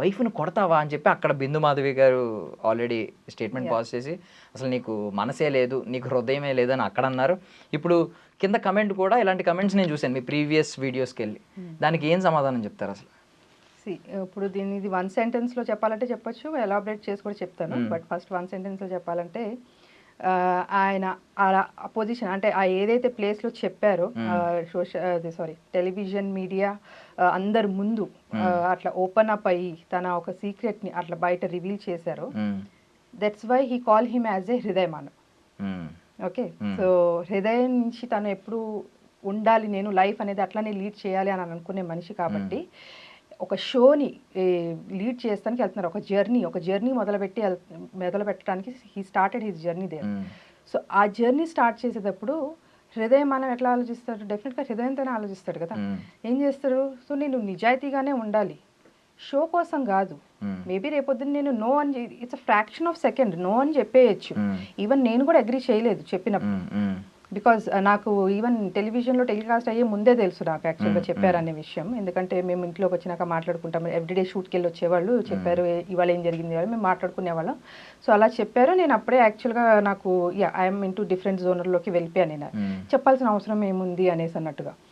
వైఫ్ను కొడతావా అని చెప్పి అక్కడ బిందు మాధవి గారు ఆల్రెడీ స్టేట్మెంట్. పాస్ చేసి అసలు నీకు మనసే లేదు నీకు హృదయమే లేదు అని అక్కడ అన్నారు. ఇప్పుడు కింద కమెంట్ కూడా ఇలాంటి కమెంట్స్ నేను చూశాను మీ ప్రీవియస్ వీడియోస్కి వెళ్ళి. దానికి ఏం సమాధానం చెప్తారు అసలు? ఇప్పుడు దీన్ని ఇది వన్ సెంటెన్స్లో చెప్పాలంటే చెప్పొచ్చు ఎలాబరేట్ చేసి కూడా చెప్తాను. Hmm. బట్ ఫస్ట్ వన్ సెంటెన్స్లో చెప్పాలంటే ఆయన అలా పొజిషన్ అంటే ఆ ఏదైతే ప్లేస్లో చెప్పారో సోషల్ సారీ టెలివిజన్ మీడియా అందరి ముందు అట్లా ఓపెన్ అప్ అయ్యి తన ఒక సీక్రెట్ని అట్లా బయట రివీల్ చేశారో. That's why he call him as a హృదయమానం hmm. Okay. So హృదయం నుంచి తను ఎప్పుడు ఉండాలి నేను లైఫ్ అనేది అట్లానే లీడ్ చేయాలి అని అనుకునే మనిషి కాబట్టి ఒక షోని లీడ్ చేస్తానికి వెళ్తున్నారు ఒక జర్నీ ఒక జర్నీ మొదలుపెట్టి మొదలు పెట్టడానికి హీ స్టార్టెడ్ హిస్ జర్నీ దే. సో ఆ జర్నీ స్టార్ట్ చేసేటప్పుడు హృదయం మనం ఎట్లా ఆలోచిస్తాడు డెఫినెట్గా హృదయంతోనే ఆలోచిస్తాడు కదా. ఏం చేస్తాడు సో నేను నిజాయితీగానే ఉండాలి షో కోసం కాదు. మేబీ రేపొద్దున నేను నో అని it's fraction of second no అని చెప్పేయచ్చు. ఈవెన్ నేను కూడా అగ్రీ చేయలేదు చెప్పినప్పుడు. బికాజ్ నాకు ఈవెన్ టెలివిజన్లో టెలికాస్ట్ అయ్యే ముందే తెలుసు నాకు యాక్చువల్గా Mm, చెప్పారనే విషయం. ఎందుకంటే మేము ఇంట్లోకి వచ్చినాక మాట్లాడుకుంటాం ఎవ్రీడే షూట్కి వెళ్ళి వచ్చేవాళ్ళు చెప్పారు "ఏ- ఇవాళ ఏం జరిగింది? ఇవాళ మేము మాట్లాడుకునేవాళ్ళం. సో అలా చెప్పారు. నేను అప్పుడే యాక్చువల్గా నాకు ఐఎమ్ ఇంటూ డిఫరెంట్ జోనర్లోకి వెళ్ళిపోయాను నేను. చెప్పాల్సిన అవసరం ఏముంది? అనేసి అన్నట్టుగా.